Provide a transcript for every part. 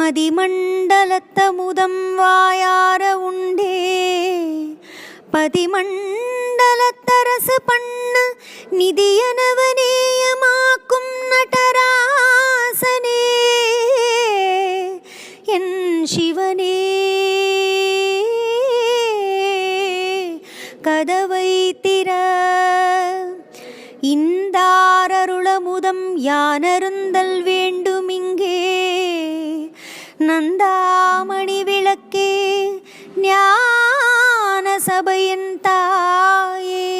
மதிமண்டலத்தமுதம் வாயார உண்டே. பதிமண்டலத்தரசு பண்ண நிதியனவனேயமாக்கும் நடராசனே. என் சிவனே. கதவை திற. இந்தாரருளமுதம் யானருந்தல் வேண்டும் நந்தாமணி விளக்கே ஞான சபையின் தாயே.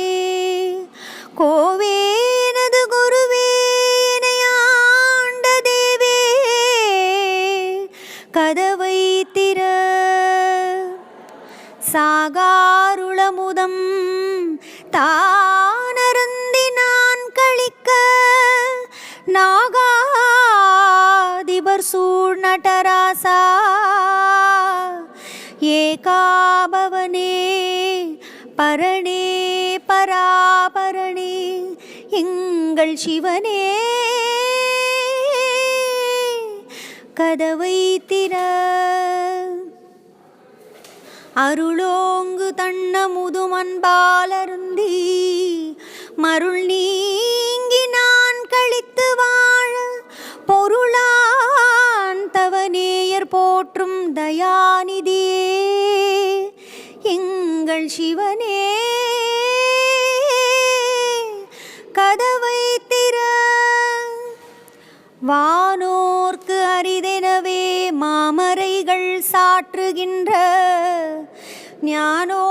கோவேனது குருவேனையாண்ட தேவே கதவை திற. சாகாருளமுதம் தா சூழ் நடராசா ஏகாபவனே பரணே பராபரணே எங்கள் சிவனே. கதவை திற. அருளோங்கு தன்ன முதுமன்பாலருந்தி மருள் நீ போற்றும் தயாநிதியே எங்கள் சிவனே. கதவை திற வானோர்க்கு அரிதெனவே மாமரைகள் சாற்றுகின்ற ஞானோ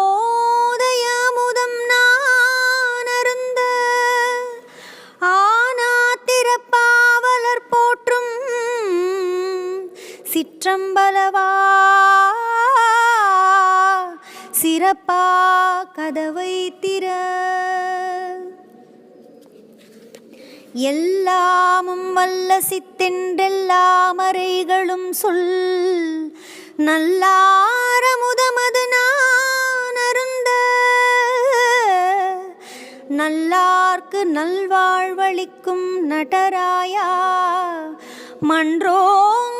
சிற்றம்பலவா சிறப்பா கதவை திற. எல்லாமும் வல்ல சித்தென்றெல்லாமறைகளும் சொல். நல்லாரமுதமது நான் அருந்த. நல்லார்க்கு நல்வாழ்வளிக்கும் நடராயா மன்றோங்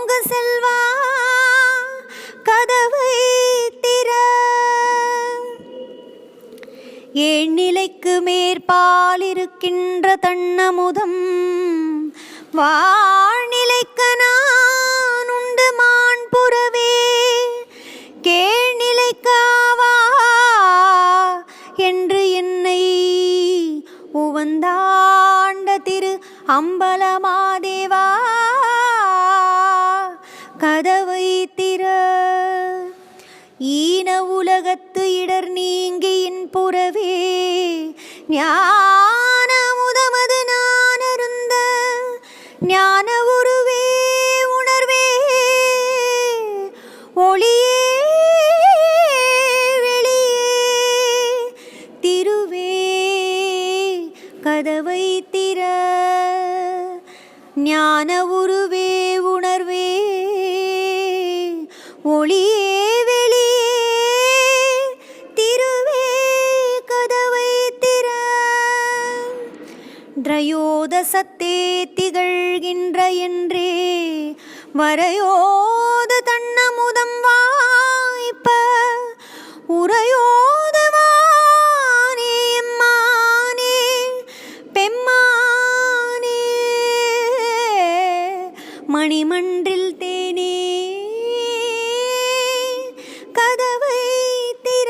ஏழ்நிலைக்கு மேற்பால் இருக்கின்ற தன்னமுதம். வாழ்நிலைக்கு நான் உண்டு மாண்புறவே கேழ்நிலைக்காவா என்று என்னை உவந்தாண்ட திரு அம்பலமாதேவா. கதவை திற ஈன உலகத்து இடர் நீங்கியின் புறவே ஞான முதமது நான் அருந்த ஞான உருவே உணர்வே ஒளியே வெளியே திருவே கதவை திற ஞான உருவே உணர்வே ஒளி திரயோதசத்தே திகழ்கின்ற என்றே வரையோது தன்னமுதம் வாய்ப்ப உரையோது வானே எம்மானே பெம்மானே. மணிமன்றில் தேனே கதவை திற.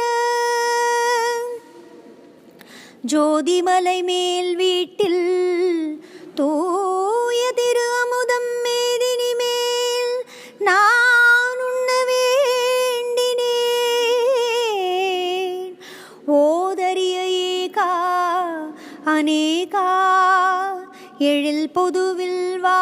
ஜோதிமலை மேல் வீட்டில் அநேகா எழில் பொதுவில் வா